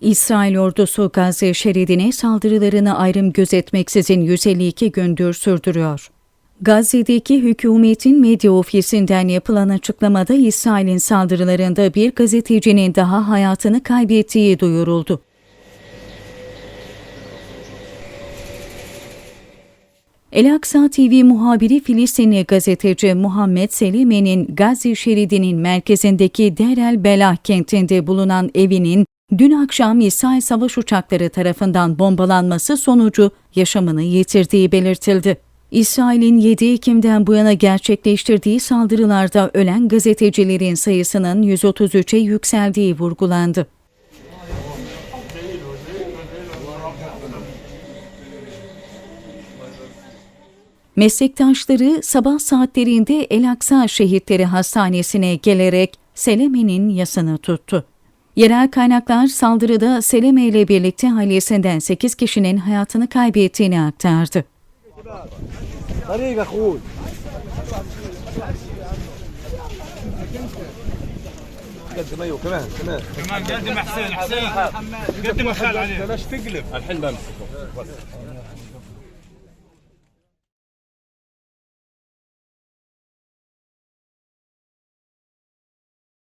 İsrail ordusu Gazze şeridine saldırılarını ayrım gözetmeksizin 152 gündür sürdürüyor. Gazze'deki hükümetin medya ofisinden yapılan açıklamada İsrail'in saldırılarında bir gazetecinin daha hayatını kaybettiği duyuruldu. El Aksa TV muhabiri Filistinli gazeteci Muhammed Selime'nin Gazze şeridinin merkezindeki Der el Belah kentinde bulunan evinin dün akşam İsrail savaş uçakları tarafından bombalanması sonucu yaşamını yitirdiği belirtildi. İsrail'in 7 Ekim'den bu yana gerçekleştirdiği saldırılarda ölen gazetecilerin sayısının 133'e yükseldiği vurgulandı. Meslektaşları sabah saatlerinde El Aksa Şehitleri Hastanesi'ne gelerek Seleme'nin yasını tuttu. Yerel kaynaklar saldırıda Seleme ile birlikte ailesinden 8 kişinin hayatını kaybettiğini aktardı. طريق اخوي قدم ايوه كمان كمان كمان قدم حسين حسين قدم خال عليه بلاش تقلب الحين بمسكه